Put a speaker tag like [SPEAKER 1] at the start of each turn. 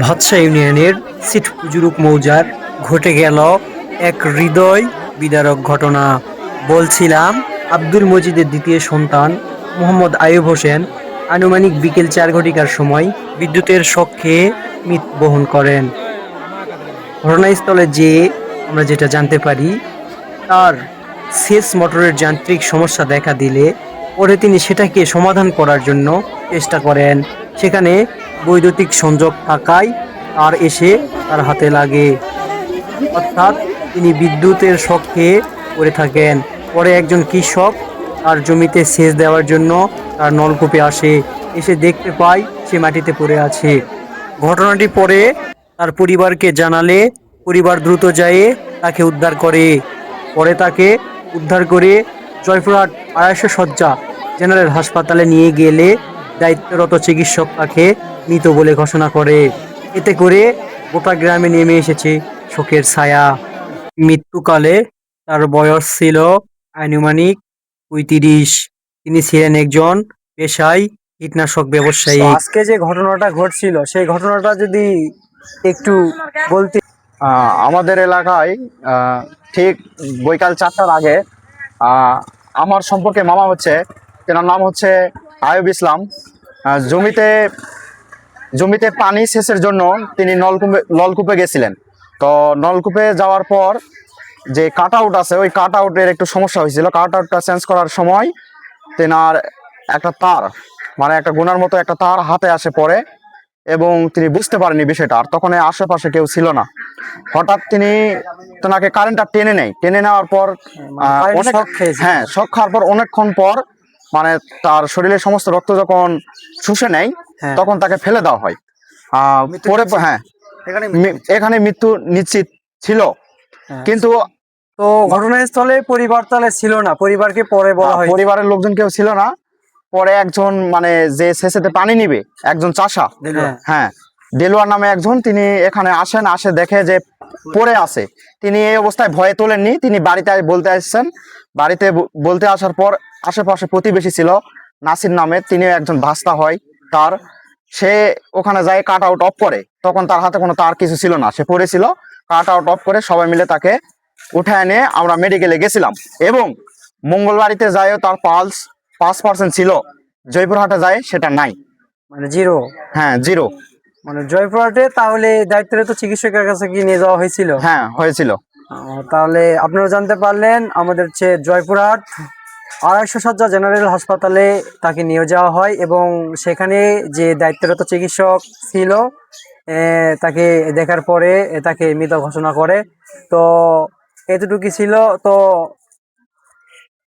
[SPEAKER 1] ভাতশা ইউনিয়নের সিটপুজুরুক মৌজার ঘটে গেল এক হৃদয় বিদারক ঘটনা। বলছিলাম, আব্দুল মজিদের দ্বিতীয় সন্তান মোহাম্মদ আয়ুব হোসেন আনুমানিক বিকেল চার ঘটিকার সময় বিদ্যুতের শক খেয়ে মৃত্যু বহন করেন। ঘটনাস্থলে যেয়ে আমরা যেটা জানতে পারি, তার সেচ মোটরের যান্ত্রিক সমস্যা দেখা দিলে পরে তিনি সেটাকে সমাধান করার জন্য চেষ্টা করেন। সেখানে বৈদ্যুতিক সংযোগ থাকায় তার এসে তার হাতে লাগে। অর্থাৎ তিনি বিদ্যুতের শখ খেয়ে পড়ে থাকেন। পরে একজন কৃষক তার জমিতে সেচ দেওয়ার জন্য তার নলকূপে আসে। এসে দেখতে পায় সে মাটিতে পড়ে আছে। ঘটনাটি পরে তার পরিবারকে জানালে। পরিবার দ্রুত যায় তাকে উদ্ধার করে। পরে তাকে উদ্ধার করে জয়পুরহাট আড়াইশো শয্যা জেনারেল হাসপাতালে নিয়ে গেলে দায়িত্বরত চিকিৎসক তাকে মৃত বলে ঘোষণা করে। এতে করে গোটা গ্রামে নেমে এসেছে শোকের ছায়া। মৃত্যুকালে তার বয়স ছিল আনুমানিক পঁয়ত্রিশ। তিনি ছিলেন একজন পেশায় কীটনাশক ব্যবসায়ী। আজকে যে ঘটনাটা ঘটছিল সেই ঘটনাটা যদি একটু বলতে
[SPEAKER 2] আহ, আমাদের এলাকায় ঠিক বৈকাল চারটার আগে আমার সম্পর্কে মামা হচ্ছে তেনার নাম হচ্ছে আয়ুব ইসলাম। জমিতে জমিতে পানি সেচের জন্য তিনি নলকূপে নলকূপে গেছিলেন। তো নলকূপে যাওয়ার পর যে কাট আউট আছে ওই কাট আউটের একটু সমস্যা হয়েছিল। কাট আউটটা চেঞ্জ করার সময় তেনার একটা তার মানে একটা গুনার মতো একটা তার হাতে আসে পড়ে এবং তিনি বুঝতে পারেনি বিষয়টা। আর তখন আশেপাশে কেউ ছিল না। হঠাৎ তিনি তেনাকে কারেন্টটা টেনে নেয়। টেনে নেওয়ার পর অনেক হ্যাঁ শক খাওয়ার পর অনেকক্ষণ পর মানে তার শরীরের সমস্ত রক্ত যখন শুষে নেয়
[SPEAKER 1] হ্যাঁ।
[SPEAKER 2] তখন তাকে ফেলে দেওয়া হয়। পরে হ্যাঁ
[SPEAKER 1] এখানে
[SPEAKER 2] এখানে মৃত্যু নিশ্চিত ছিল।
[SPEAKER 1] হ্যাঁ।
[SPEAKER 2] কিন্তু
[SPEAKER 1] তো ঘটনাস্থলে পরিবার তাহলে ছিল না পরিবারকে পরে বলা হয়
[SPEAKER 2] পরিবারের লোকজন কেউ ছিল না। পরে একজন মানে যে শেষেতে পানি নিবে একজন চাষা।
[SPEAKER 1] হ্যাঁ।
[SPEAKER 2] হ্যাঁ দেলোয়ার নামে একজন তিনি এখানে আসেন আসে দেখে যে পড়ে আছে। তিনি এই অবস্থায় ভয়ে তোলেননি। তিনি বাড়িতে বলতে আসছেন। বাড়িতে বলতে আসার পর আশেপাশে প্রতিবেশী ছিল। নাসির নামে তিনি একজন ভাস্তা হয় তার। সে ওখানে যায় কাট আউট অফ করে। তখন তার হাতে কোনো তার কিছু ছিল না। সে পড়েছিল কাট আউট অফ করে সবাই মিলে তাকে উঠে এনে আমরা মেডিকেলে গেছিলাম। এবং মঙ্গলবাড়িতে যায়ও তার পালস পাঁচ পার্সেন্ট ছিল। জয়পুরহাটে যায় সেটা নাই।
[SPEAKER 1] মানে জিরো
[SPEAKER 2] হ্যাঁ জিরো
[SPEAKER 1] মানে জয়পুরহাটে তাহলে দায়িত্বরত চিকিৎসকের কাছে কি নিয়ে যাওয়া হয়েছিল।
[SPEAKER 2] হ্যাঁ হয়েছিল।
[SPEAKER 1] তাহলে আপনারা জানতে পারলেন আমাদের হচ্ছে জয়পুরহাট আড়াইশো সজ্জা জেনারেল হাসপাতালে তাকে নিয়ে যাওয়া হয় এবং সেখানে যে দায়িত্বরত চিকিৎসক ছিল তাকে দেখার পরে তাকে মৃত ঘোষণা করে। তো এতটুকু ছিল। তো